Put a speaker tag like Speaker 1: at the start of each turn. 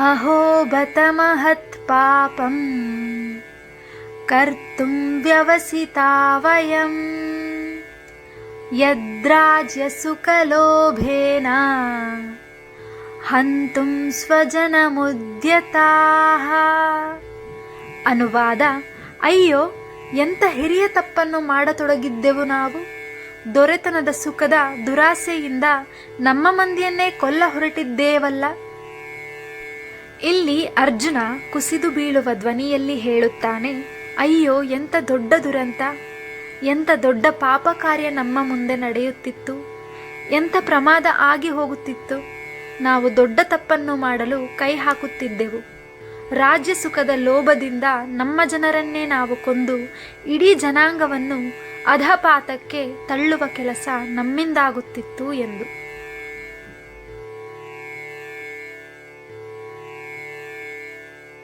Speaker 1: अहो बत महत्पापं कर्तुं व्यवसिता वयं यद्राज्यसुखलोभेन ಹಂತುಂ ಸ್ವಜನಮುದ್ಯತಾಹ ಅನುವಾದ ಅಯ್ಯೋ ಎಂಥ ಹಿರಿಯ ತಪ್ಪನ್ನು ಮಾಡತೊಡಗಿದ್ದೆವು ನಾವು ದೊರೆತನದ ಸುಖದ ದುರಾಸೆಯಿಂದ ನಮ್ಮ ಮಂದಿಯನ್ನೇ ಕೊಲ್ಲ ಹೊರಟಿದ್ದೇವಲ್ಲ ಇಲ್ಲಿ ಅರ್ಜುನ ಕುಸಿದು ಬೀಳುವ ಧ್ವನಿಯಲ್ಲಿ ಹೇಳುತ್ತಾನೆ, ಅಯ್ಯೋ ಎಂಥ ದೊಡ್ಡ ದುರಂತ! ಎಂಥ ದೊಡ್ಡ ಪಾಪ ಕಾರ್ಯ ನಮ್ಮ ಮುಂದೆ ನಡೆಯುತ್ತಿತ್ತು! ಎಂಥ ಪ್ರಮಾದ ಆಗಿ ಹೋಗುತ್ತಿತ್ತು! ನಾವು ದೊಡ್ಡ ತಪ್ಪನ್ನು ಮಾಡಲು ಕೈ ಹಾಕುತ್ತಿದ್ದೆವು. ರಾಜ್ಯ ಸುಖದ ಲೋಭದಿಂದ ನಮ್ಮ ಜನರನ್ನೇ ನಾವು ಕೊಂದು ಇಡೀ ಜನಾಂಗವನ್ನು ಅಧಪಾತಕ್ಕೆ ತಳ್ಳುವ ಕೆಲಸ ನಮ್ಮಿಂದಾಗುತ್ತಿತ್ತು ಎಂದು.